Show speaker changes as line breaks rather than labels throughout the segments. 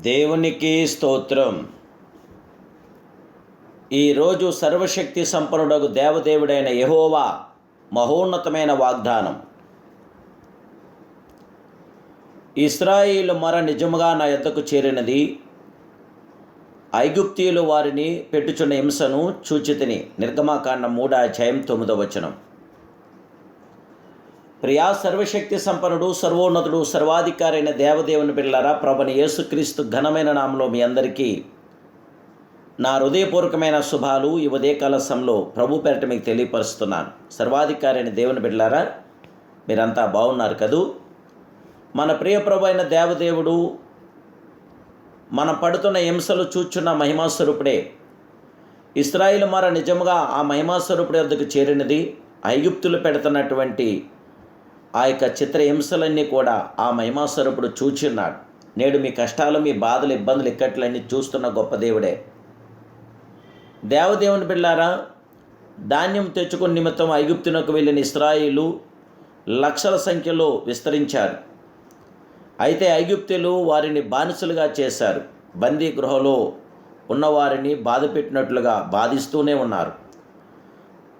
దేవునికి స్తోత్రం. ఈరోజు సర్వశక్తి సంపన్నుడకు దేవదేవుడైన యహోవా మహోన్నతమైన వాగ్దానం. ఇస్రాయిలు మర నిజముగా నా ఎద్దకు చేరినది ఐగుప్తీయులు వారిని పెట్టుచున్న హింసను చూచితిని. నిర్గమాకాండం మూడా అధ్యాయం తొమ్మిదో వచనం. ప్రియా సర్వశక్తి సంపన్నుడు సర్వోన్నతుడు సర్వాధికారైన దేవదేవుని పిల్లరా ప్రభుని యేసుక్రీస్తు ఘనమైన నామంలో మీ అందరికీ నా హృదయపూర్వకమైన శుభాలు ఈ ఉదయకాల సమయంలో ప్రభు పేరట మీకు తెలియపరుస్తున్నాను. సర్వాధికారైన దేవుని బిడ్డలారా మీరంతా బాగున్నారు కదూ? మన ప్రియ ప్రభు అయిన దేవదేవుడు మనం పడుతున్న హింసలు చూచున్న మహిమాస్వరూపుడే ఇస్రాయిల్ మర నిజముగా ఆ మహిమాస్వరూపుడి వద్దకు చేరినది ఐగుప్తులు పెడుతున్నటువంటి ఆ యొక్క చిత్రహింసలన్నీ కూడా ఆ మహిమాస్వరూపుడు చూచున్నాడు. నేడు మీ కష్టాలు మీ బాధలు ఇబ్బందులు ఇక్కట్లన్నీ చూస్తున్న గొప్ప దేవుడే. దేవదేవుని బిళ్ళారా ధాన్యం తెచ్చుకుని నిమిత్తం ఐగుప్తునకు వెళ్ళిన ఇస్రాయిలు లక్షల సంఖ్యలో విస్తరించారు. అయితే ఐగుప్తులు వారిని బానిసలుగా చేశారు. బందీ గృహలో ఉన్నవారిని బాధ పెట్టినట్లుగా బాధిస్తూనే ఉన్నారు.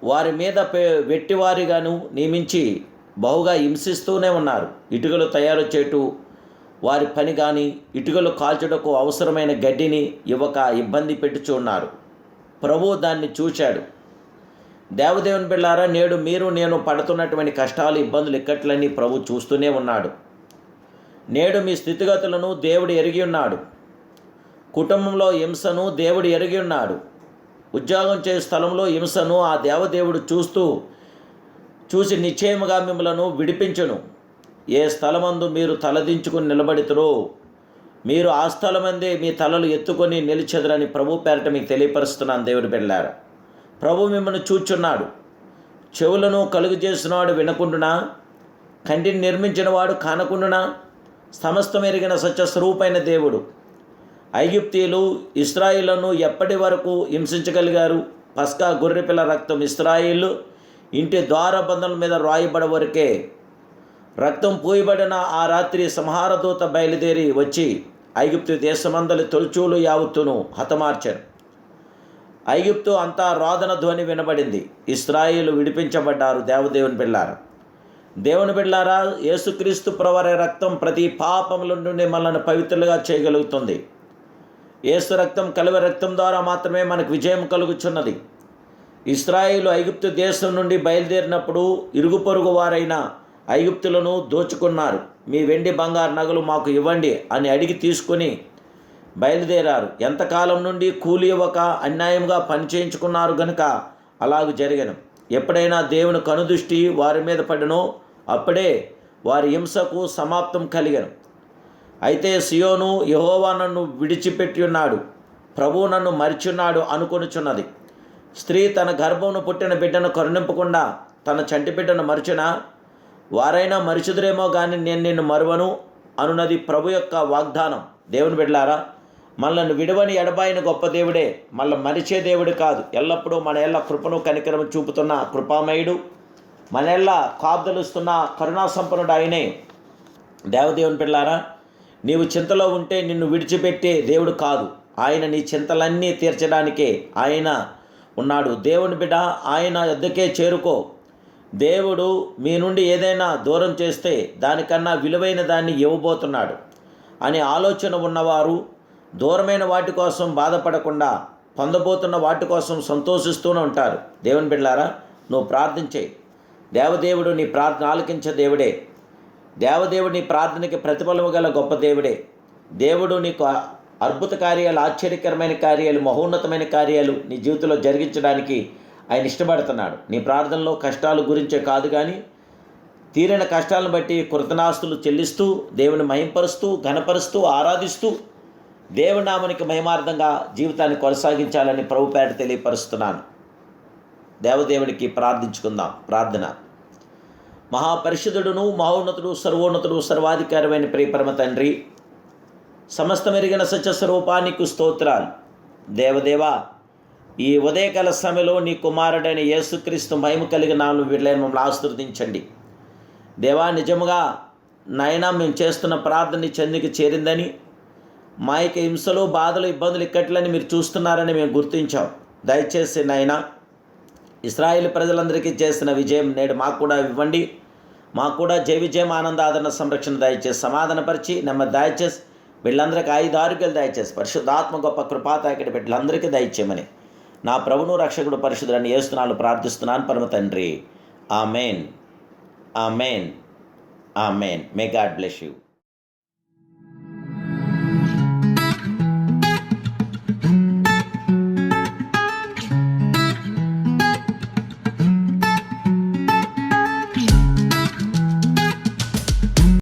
వారి మీద పె వెట్టివారిగాను నియమించి బహుగా హింసిస్తూనే ఉన్నారు. ఇటుకలు తయారు చేటు వారి పని కానీ ఇటుకలు కాల్చుటకు అవసరమైన గడ్డిని ఇవ్వక ఇబ్బంది పెట్టుచున్నారు ప్రభు దాన్ని చూశాడు దేవదేవుని బిళ్ళారా నేడు మీరు నేను పడుతున్నటువంటి కష్టాలు ఇబ్బందులు ఇక్కట్లన్నీ ప్రభు చూస్తూనే ఉన్నాడు. నేడు మీ స్థితిగతులను దేవుడు ఎరిగి ఉన్నాడు. కుటుంబంలో హింసను దేవుడు ఎరిగి ఉన్నాడు. ఉద్యోగం చేసే స్థలంలో హింసను ఆ దేవదేవుడు చూస్తూ చూసి నిశ్చయముగా మిమ్మలను విడిపించును. ఏ స్థలమందు మీరు తలదించుకుని నిలబడితురో మీరు ఆ స్థలమందే మీ తలలు ఎత్తుకొని నిలిచెదరని ప్రభు పేరట మీకు తెలియపరుస్తున్నాను దేవుడు పెళ్ళారు ప్రభు మిమ్మల్ని చూచున్నాడు. చెవులను కలుగు చేసినవాడు వినకుండునా? కంటిని నిర్మించినవాడు కానకుండునా? సమస్తం ఎరిగిన సత్యస్వరూపైన దేవుడు. ఐగుప్తీయులు ఇస్రాయిలను ఎప్పటి వరకు హింసించగలిగారు? పస్కా గొర్రెపిల్ల రక్తం ఇస్రాయిల్ ఇంటి ద్వారబంధుల మీద రాయబడ వరకే రక్తం పూయబడిన ఆ రాత్రి సంహారదూత బయలుదేరి వచ్చి ఐగుప్తు దేశమందలి తొలిచూలు యావత్తును హతమార్చారు. ఐగుప్తు అంతా రోదన ధ్వని వినబడింది. ఇస్రాయిలు విడిపించబడ్డారు దేవదేవుని బిళ్ళారా. దేవుని బిళ్ళారా యేసుక్రీస్తు ప్రవర రక్తం ప్రతి పాపముల నుండి మనల్ని పవిత్రులుగా చేయగలుగుతుంది. ఏసు రక్తం కలువ రక్తం ద్వారా మాత్రమే మనకు విజయం కలుగుచున్నది. ఇస్రాయిలు ఐగుప్తు దేశం నుండి బయలుదేరినప్పుడు ఇరుగు పొరుగు వారైన ఐగుప్తులను దోచుకున్నారు. మీ వెండి బంగారు నగలు మాకు ఇవ్వండి అని అడిగి తీసుకుని బయలుదేరారు. ఎంతకాలం నుండి కూలి ఇవ్వక అన్యాయంగా పని చేయించుకున్నారు గనుక అలాగ జరిగను. ఎప్పుడైనా దేవుని కనుదృష్టి వారి మీద పడినో అప్పుడే వారి హింసకు సమాప్తం కలిగను. అయితే సియోను యహోవా నన్ను విడిచిపెట్టి ఉన్నాడు. ప్రభు నన్ను మరిచున్నాడు అనుకొనుచున్నది. స్త్రీ తన గర్భమును పుట్టిన బిడ్డను కరుణింపకుండా తన చంటి బిడ్డను మరిచినా వారైనా మరిచుదురేమో కానీ నేను నిన్ను మరువను అనున్నది ప్రభు యొక్క వాగ్దానం. దేవుని బిడ్డలారా మనల్ని విడవని ఎడబాయిన గొప్ప దేవుడే మళ్ళీ మరిచే దేవుడు కాదు. ఎల్లప్పుడూ మన ఎల్ల కృపను కనికరము చూపుతున్న కృపామయుడు మన ఎల్ల కాబ్దలుస్తున్న కరుణా సంపన్నుడు ఆయనే. దేవదేవుని పిల్లారా నీవు చింతలో ఉంటే నిన్ను విడిచిపెట్టే దేవుడు కాదు. ఆయన నీ చింతలన్నీ తీర్చడానికే ఆయన ఉన్నాడు. దేవుని బిడ్డ ఆయన ఎద్దకే చేరుకో. దేవుడు మీ నుండి ఏదైనా దూరం చేస్తే దానికన్నా విలువైన దాన్ని ఇవ్వబోతున్నాడు అనే ఆలోచన ఉన్నవారు దూరమైన వాటి కోసం బాధపడకుండా పొందబోతున్న వాటి కోసం సంతోషిస్తూనే ఉంటారు. దేవుని బిడ్డారా నువ్వు ప్రార్థించే దేవదేవుడు నీ ప్రార్థన ఆలకించే దేవుడే. దేవదేవుడు నీ ప్రార్థనకి ప్రతిఫలము గల గొప్ప దేవుడే. దేవుడు నీకు అద్భుత కార్యాలు ఆశ్చర్యకరమైన కార్యాలు మహోన్నతమైన కార్యాలు నీ జీవితంలో జరిగించడానికి ఆయన ఇష్టపడుతున్నాడు. నీ ప్రార్థనలో కష్టాల గురించే కాదు కానీ తీరిన కష్టాలను బట్టి కృతనాస్తులు చెల్లిస్తూ దేవుని మహింపరుస్తూ ఘనపరుస్తూ ఆరాధిస్తూ దేవునామనికి మహిమార్థంగా జీవితాన్ని కొనసాగించాలని ప్రభు పేట తెలియపరుస్తున్నాను. దేవదేవుడికి ప్రార్థించుకుందాం. ప్రార్థన. మహాపరిషుదుడును మహోన్నతుడు సర్వోన్నతుడు సర్వాధికారమైన ప్రియపరమ తండ్రి సమస్తమెరిగిన సత్యస్వరూపానికి స్తోత్రాలు. దేవదేవా ఈ ఉదయకాల సమయంలో నీ కుమారుడైన యేసుక్రీస్తు మహిమ కలిగిన నాలుగు వీళ్ళని మమ్మల్ని ఆశీర్వదించండి. దేవా నిజముగా నాయన మేము చేస్తున్న ప్రార్థన చెందికి చేరిందని మా యొక్క హింసలు బాధలు ఇబ్బందులు ఇక్కట్లని మీరు చూస్తున్నారని మేము గుర్తించాం. దయచేసి నాయన ఇస్రాయేల్ ప్రజలందరికీ చేసిన విజయం నేడు మాకు కూడా ఇవ్వండి. మాకు కూడా జయ విజయం ఆనంద ఆదరణ సంరక్షణ దయచేసి సమాధానపరిచి నెమ్మది దయచేసి వీళ్ళందరికీ ఐదు ఆరోగ్యాలు దయచేసి పరిశుద్ధాత్మ గొప్ప కృపాతాకిడి బిడ్డలందరికీ దయచేయమని నా ప్రభును రక్షకుడు పరిశుద్ధులని ఏస్తున్నాను ప్రార్థిస్తున్నాను పరమ తండ్రి. Amen. Amen. Amen. May God bless you